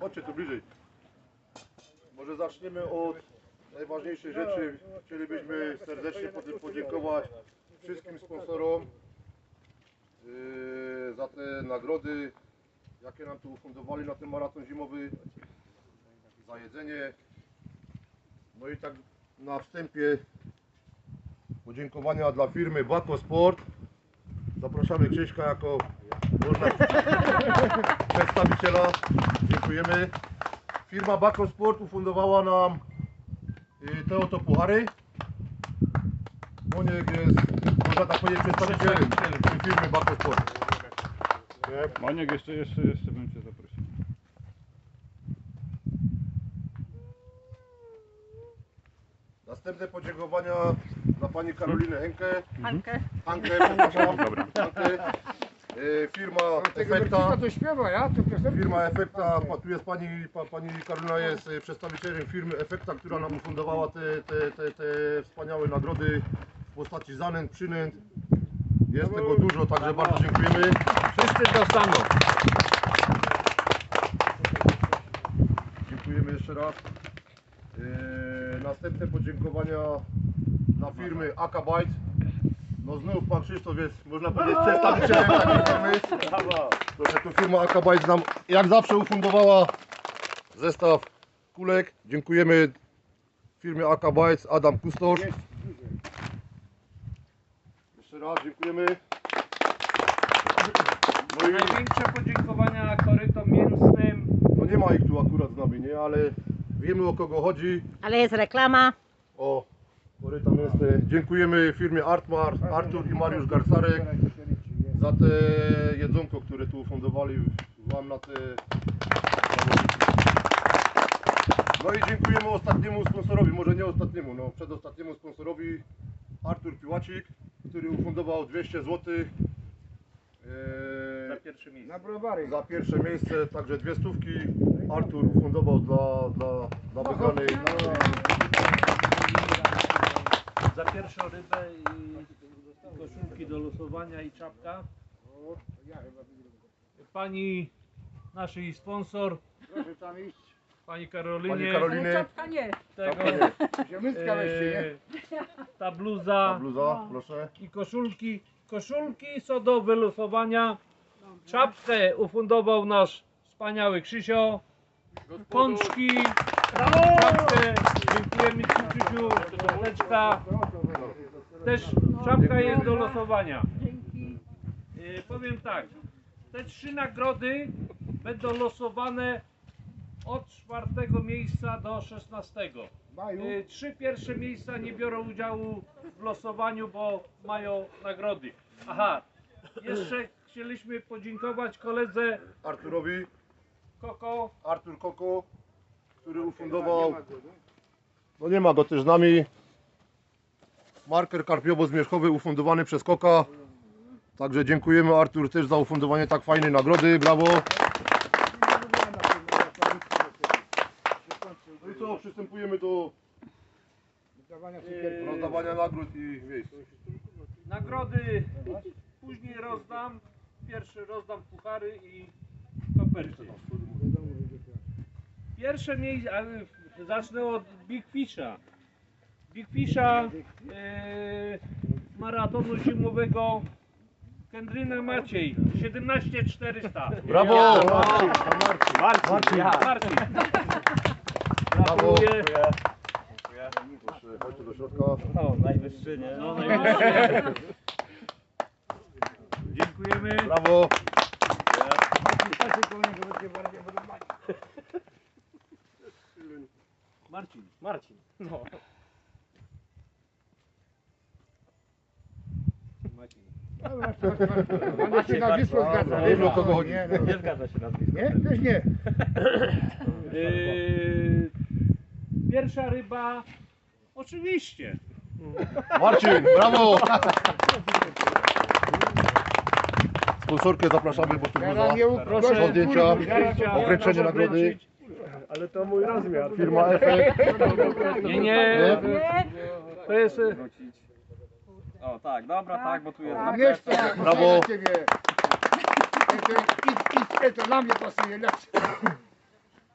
Chodźcie tu bliżej. Może zaczniemy od najważniejszej rzeczy. Chcielibyśmy serdecznie pod- podziękować wszystkim sponsorom yy, za te nagrody, jakie nam tu ufundowali na ten maraton zimowy, za jedzenie. No i tak na wstępie podziękowania dla firmy Bako Sport. Zapraszamy Krzyśka jako przedstawiciela. Dziękujemy. Firma Bako Sport ufundowała nam y, te oto puchary. Moniek jest, można tak powiedzieć, przedstawicielem tej firmy Bako Sport. Nie? Maniek, jeszcze, jeszcze, jeszcze bym Cię zaprosił. Następne podziękowania dla pani Karoliny Henke. Ankę. Hankę, przepraszam. Dobra. Hankę. Y, Firma Efekta. To śpiewa, ja? To piosenki. Firma Efekta, pa- tu jest pani, pa, pani Karolina jest e, przedstawicielem firmy Efekta, która nam ufundowała te, te, te, te wspaniałe nagrody w postaci zanęt, przynęt. Jest tego dużo, także bardzo dziękujemy. Wszyscy dostaną. Dziękujemy jeszcze raz. E, następne podziękowania dla firmy Akabite. No znów pan Krzysztof jest, można powiedzieć, przedstawicielem takiej firmy. Proszę, tu firma Akabite nam jak zawsze ufundowała zestaw kulek. Dziękujemy firmie Akabite, Adam Kustosz. Jeszcze raz dziękujemy. No i Największe podziękowania korytom mięsnym. no nie ma ich tu akurat z nami, nie? Ale wiemy o kogo chodzi. Ale jest reklama. O, koryta mięsne. Dziękujemy firmie Artmar, Artur i Mariusz Garcarek za te jedzonko, które tu ufundowali Wam na te No i dziękujemy ostatniemu sponsorowi, może nie ostatniemu, no przedostatniemu sponsorowi Artur Piłacik, który ufundował 200 zł Za pierwsze miejsce. Na browary. za pierwsze miejsce, także dwie stówki Artur ufundował dla, dla, dla wygranej. Za pierwszą rybę i koszulki do losowania i czapka. Pani, nasz sponsor, Proszę tam iść. pani Pani Karolinie. Karoliny, Czapka nie. Tego, Ziemycka weźcie, nie? e, ta ta bluza proszę. i koszulki. Koszulki są do wylosowania. Czapkę ufundował nasz wspaniały Krzysio. Pączki. Czapkę. Dziękujemy Ci Krzysiu. Czapeczka. Też czapka jest do losowania. E, powiem tak, te trzy nagrody będą losowane od czwartego miejsca do 16. Maju. E, trzy pierwsze miejsca nie biorą udziału w losowaniu, bo mają nagrody. Aha, jeszcze chcieliśmy podziękować koledze Arturowi, Koko. Artur Koko, który ufundował, no nie ma go też z nami, marker karpiowo zmierzchowy ufundowany przez Koka. Także dziękujemy Artur też za ufundowanie tak fajnej nagrody, brawo. No i co, przystępujemy do Dawania cukierku. rozdawania nagród i miejsc. Nagrody później rozdam. Pierwszy rozdam puchary i koperty. Pierwsze miejsce, ale zacznę od Big Fisha. Big Fisha e, maratonu zimowego Kendryna Maciej 17400. Brawo! Marcin. Brawo! Gratuluję. Proszę, chodźcie do środka. No, najwyższy. Dziękujemy. Brawo! Koło niego, będzie bardziej podobać. Marcin. Marcin. No. Mam się nazwisko Dobra, zgadza. wiemy, o kogo chodzi. Nie, no. Nie zgadza się nazwisko. Nie? Też nie. Yy, pierwsza ryba. Oczywiście. Marcin, brawo! Sponsorkę zapraszamy, bo tu nie Proszę. Zdjęcia. Proszę nagrody. Ale to mój rozmiar. firma Efekt. Nie, nie. Nie? To jest. e, O tak, dobra, tak, bo tu jest na Nie chcę, Brawo. Ciebie. Idź, idź, to dla mnie pasuje lepsze.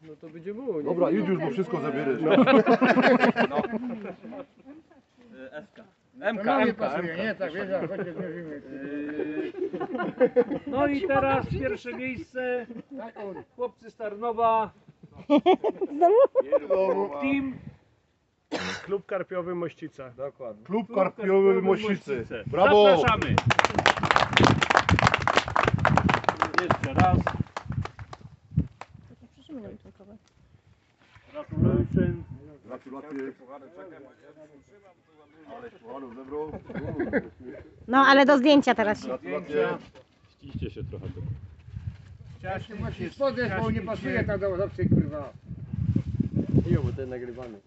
No to będzie mój. Dobra, idź już, bo wszystko zabierzesz. No. Y, Eska. MK, To MK, pasuje, MK. nie? Tak, wiesz, chodźcie zmierzymy. No i teraz pierwsze miejsce. Tak, on. Chłopcy z Tarnowa. Team Klub Karpiowy Mościca. Dokładnie. Klub Karpiowy Mościcy. Brawo! Zapraszamy. Jeszcze raz. Gratulation. Gratulacje. Ale słuchano, zebrał. No ale do zdjęcia teraz się. Gratulacje. Ściście się trochę. Ciaśnik musisz podejść, bo nie pasuje tam do zawsze, kurwa. Jo, bo ten nagrywany.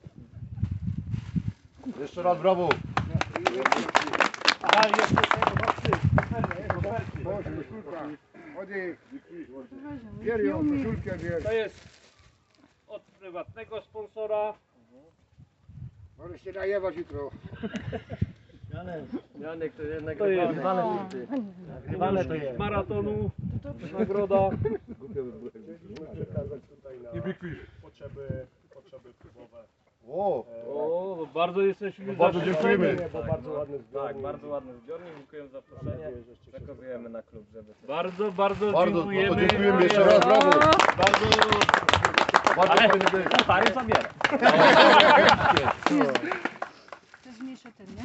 Jeszcze raz brawo. A jeszcze tego chodźcie. Chodź, koszulka. Chodź. Bier ją, koszulkę bier. To jest od prywatnego sponsora. Możesz się najewać jutro. Janek to jednak To jest Nagrywane to jest. z maratonu. Nagroda. I Big Fish. Potrzeby, potrzeby klubowe. O, O, bardzo jesteśmy bardzo zaszczyceni. dziękujemy. Bo bardzo ładny Tak, zbiornik. bardzo ładny zbiornik, dziękuję za zaproszenie. Przekazujemy na klub, żeby. Bardzo, bardzo, Bardzo, dziękujemy. bardzo dziękujemy jeszcze raz, brawo. Bardzo Bardzo. Stary zabiera. To jest mniejszy ten, nie?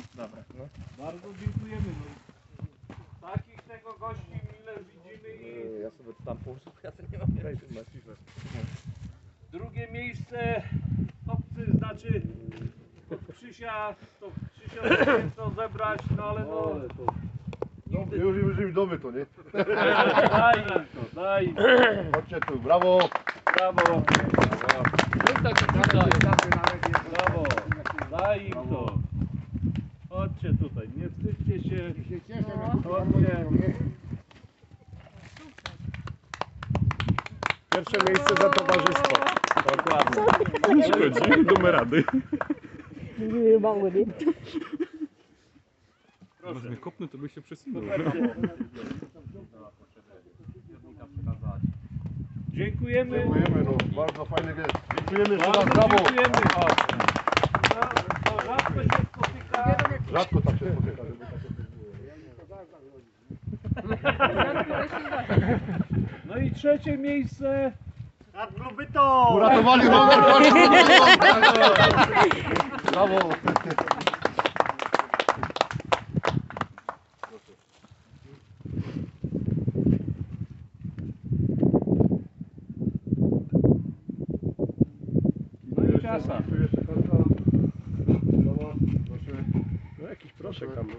Bardzo dziękujemy. No. Takich tego gości mile widzimy i Ja sobie tam położę, ja to nie mam. drugie miejsce obcy znaczy od Krzysia, to powinien to zebrać, no ale no No, już już im domy to, nie? daj im to, daj im. Chodźcie tu, brawo. Brawo, nawet nie. brawo, daj im to. Chodźcie tutaj, nie wstydźcie się. No. nie? Pierwsze miejsce za towarzystwo. Nie szkodzi, damy rady. Może mnie kopnę, to by się przesunął. Dziękujemy. Dziękujemy, no. Bardzo fajny gest. Dziękujemy Bardzo raz, brawo. dziękujemy. To rzadko się spotyka. Rzadko tak się spotyka. No i trzecie miejsce. Uratowali honor. Brawo. No i czasa. Tu jeszcze karta. Brawo. Proszę. No jakiś proszek tam był.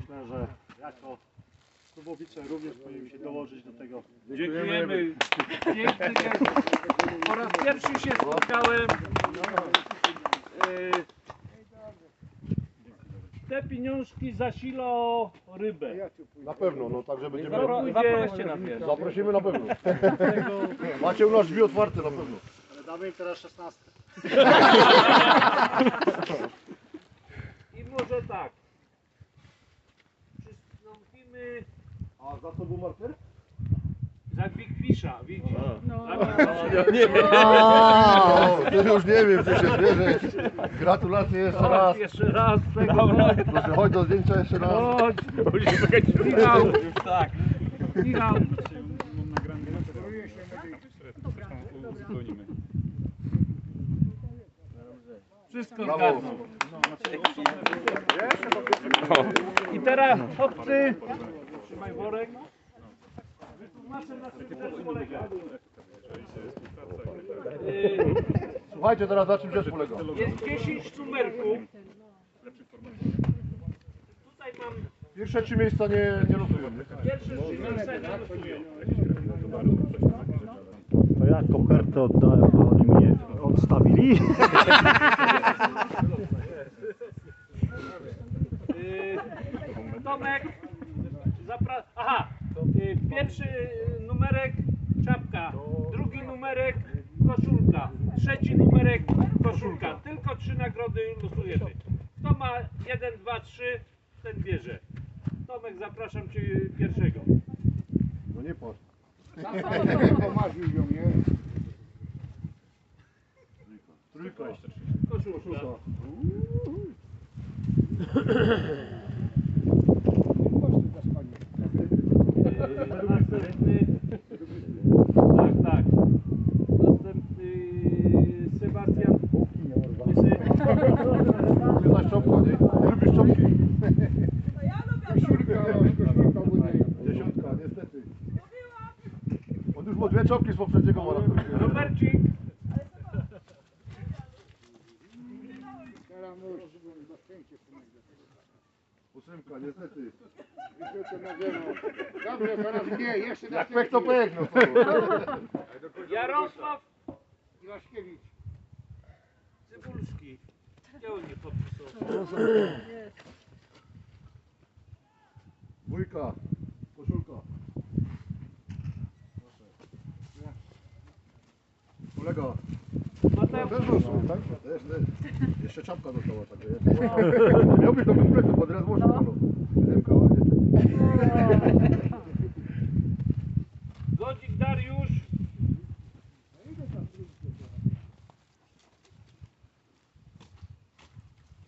Myślę, że jako klubowicze również powinien się dołożyć do tego. Dziękujemy. Piękny gest. Po raz pierwszy się spotkałem. Yy, Te zasilą rybę. Na pewno, no także będziemy. Zapro- Zaproście na pierwszy. Zaprosimy na pewno. Macie u nas drzwi otwarte na pewno. Ale damy im teraz 16. I może tak. Przystąpimy A za to był marker? Za Big Fisha, widzisz? No. Fisha. Nie wiem. O, to już nie wiem, co się bierze. Gratulacje jeszcze raz. Jeszcze raz tego. Proszę, chodź do zdjęcia jeszcze raz. Chodź. Michał, Już tak. Uzupełnimy. Wszystko Brawo. zgadnął. I teraz chłopcy, trzymaj worek. Wytłumaczę na czym też polega. Yy, Słuchajcie teraz na czym rzecz polega. Jest 10 numerków. Tutaj mam Pierwsze trzy miejsca nie, nie losują. nie? pierwsze trzy miejsca nie losują. To ja kopertę oddałem, a oni mnie odstawili. Yy, Tomek, zapra... Aha, yy, pierwszy numerek czapka, drugi numerek koszulka, trzeci numerek koszulka. Tylko trzy nagrody losujemy. Kto ma 1, 2, 3, ten bierze. Tomek, zapraszam Cię pierwszego. No nie patrz. Pomarzył ją, nie? Koszulka. Yy, Następny. Tak, tak. Następny Sebastian. Łysy. Ty zaś czopka, nie? Ty lubisz czopki. Koszulka, koszulka ładnie. Dziesiątka, niestety. On już ma dwie czopki z poprzedniego maratonu. Robercik. Teraz nóż, na szczęście. Ósemka, niestety. Dobrze, teraz nie, jeszcze na Jak pech to pech, no co? Jarosław Iwaszkiewicz. Cybulski. Gdzie on nie podpisał? Dwójka, koszulka. Kolega. Też dostał, tak? Też, też. Jeszcze czapka dostała, także jest. Miałbyś do kompletu, bo teraz można niestety. Godzik Dariusz.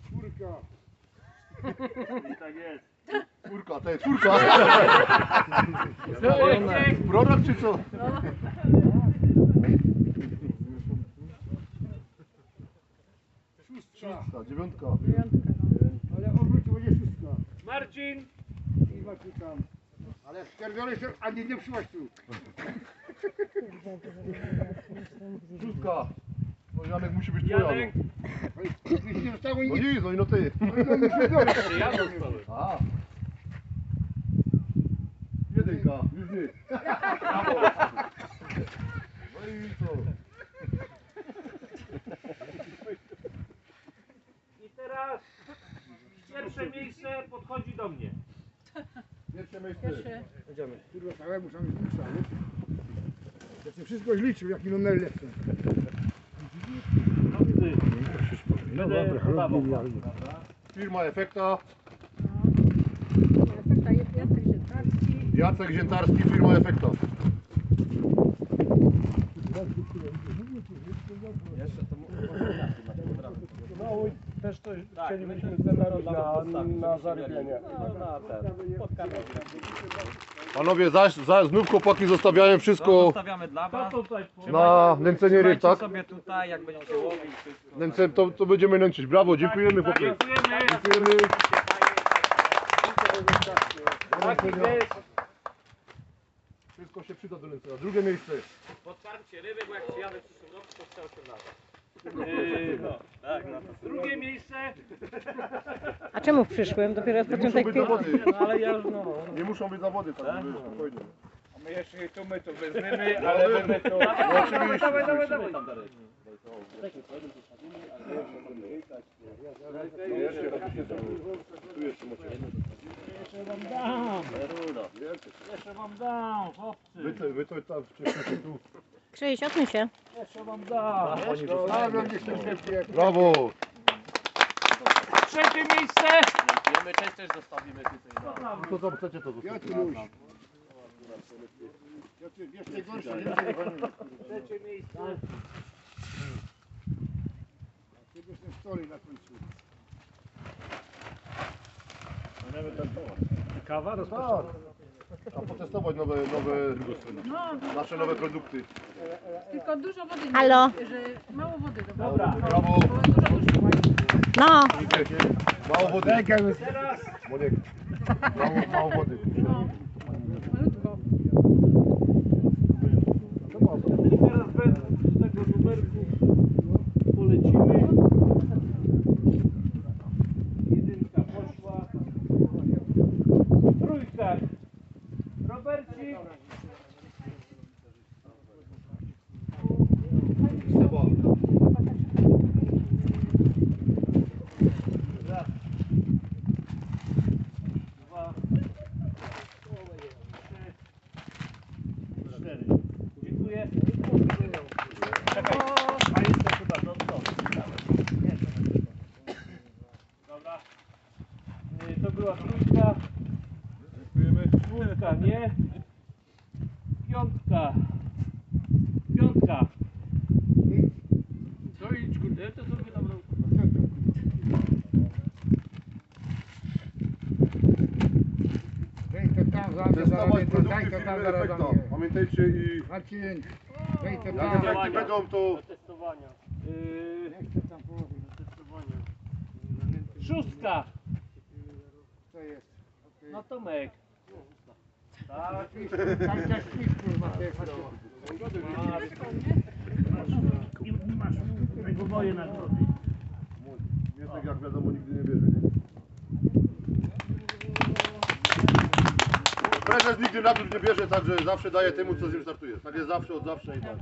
Czwórka. Tak jest. Czwórka, to jest. Wojciech. Prorok czy co? Szóstka. Szóstka, dziewiątka. Ale obrócił będzie szóstka. Marcin. I właśnie tam. Ale pierdolę przyłaś tu. Szóstka. No Janek musi być twoja. Janek. No. Jeśli nie zostało No nic, nic, no i no ty. Czy ja dostałem? A. Jedynka, już nie. No i co? I teraz pierwsze miejsce podchodzi do mnie. Pierwsze miejsce. kurwa, całe muszę mieć dłuższa, wiesz? Ja sobie wszystko liczył, jaki numer lepszy. No dobra, Firma Efekta. Jacek Ziętarski. Jacek Ziętarski, firma Efekta. No i też to Tak, chcielibyśmy też na, na zarybienie. No na ten, pod kartę. Panowie, zaś, zaś znów chłopaki zostawiają To wszystko zostawiamy dla was. na nęcenie ryb, tak? sobie tutaj, jak będziecie łowić wszystko. Nęce, to, to będziemy nęcić. Brawo, dziękujemy tak, chłopaki. Dziękujemy. Dziękujemy. Tak jest. Wszystko się przyda do nęcenia. Drugie miejsce. Podkarmcie ryby, bo jak przyjadę w przyszłym roku, to chciał się nawet. Yy, no. Drugie miejsce. A czemu w przyszłym? Dopiero jest Nie muszą początek być kwietnia. zawody. No ale ja już no. Nie muszą być zawody, tak żeby spokojnie. My jeszcze tu my to weźmiemy, Ale będę to... No oczywiście. Dawaj, dawaj, dawaj. Jeszcze, tu jeszcze macie. Jeszcze wam dam, chłopcy. Wy to, wy to tam wcześniej tu. Krzyś, się. Jeszcze wam szczęśliwie. Brawo! Trzecie miejsce. My część też zostawimy tutaj. To co chcecie to zostawić. najgorsze, nie wiem, Trzecie miejsce. Ty byś na końcu. Kawa Tak. A potestować nowe, nowe, nasze nowe produkty. Tylko dużo wody nie Halo? że mało wody do Dobra. Brawo! Dużo dużo. No, Mało wody. Teraz Moniek. Mało, mało wody. Malutko. I teraz bez tego numerku polecimy. Jedynka poszła. Trójka. Robercik. Seba. Raz. Dwa. Zaraz mnie. Pamiętajcie i Marcin, wejdź te jak tam. efekty będą to Yy, Nie chcę tam położyć. szóstka. Co jest? Okej. No Tomek. Tak. Tam też śpisz, kurwa, ty facet. Mieszek jak wiadomo nigdy nie bierze, nie? Prezes nigdy nagród nie bierze, także zawsze daje temu, co z nim startuje. Tak jest zawsze, od zawsze i tak.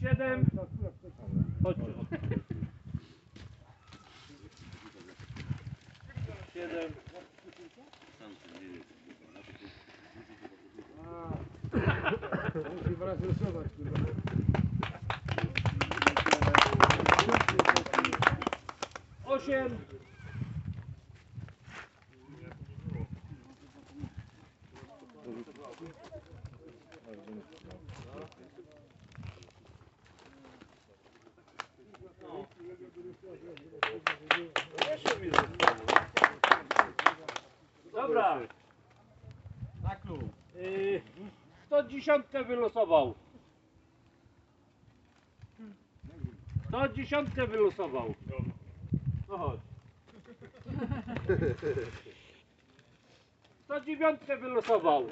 Siedem. Chodźcie. Siedem. Musi. Osiem. Dobra. Na klub. Yy, kto dziesiątkę wylosował? Kto dziesiątkę wylosował? No chodź. Kto dziewiątkę wylosował?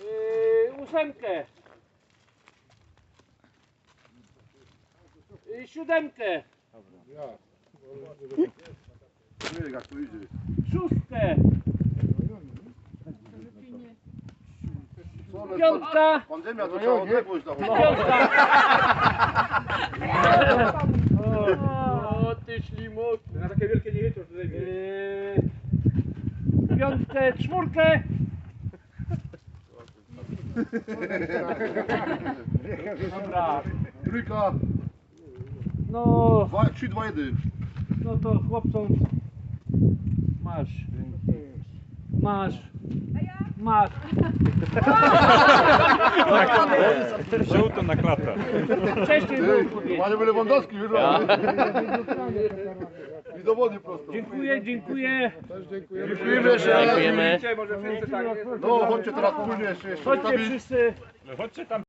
Yy, ósemkę. Yy, siódemkę. Szóstkę. Piątka. pan- Pandemia to trzeba odległość zachować. Piątka. Ślimut. Na takie wielkie nie jedziesz, tutaj Yy, piątkę, czwórkę. Dobra. Trójka, No, dwa, trzy, dwa, jeden. no to chłopcom masz. Masz. Masz. Żółto na klatę. Wcześniej powiedzieć. Panie Lewandowski, wiesz? I do wody prosto. Dziękuję, dziękuję. Dziękujemy. Może wszyscy tak. No, chodźcie teraz później jeszcze, Chodźcie wszyscy. Chodźcie tam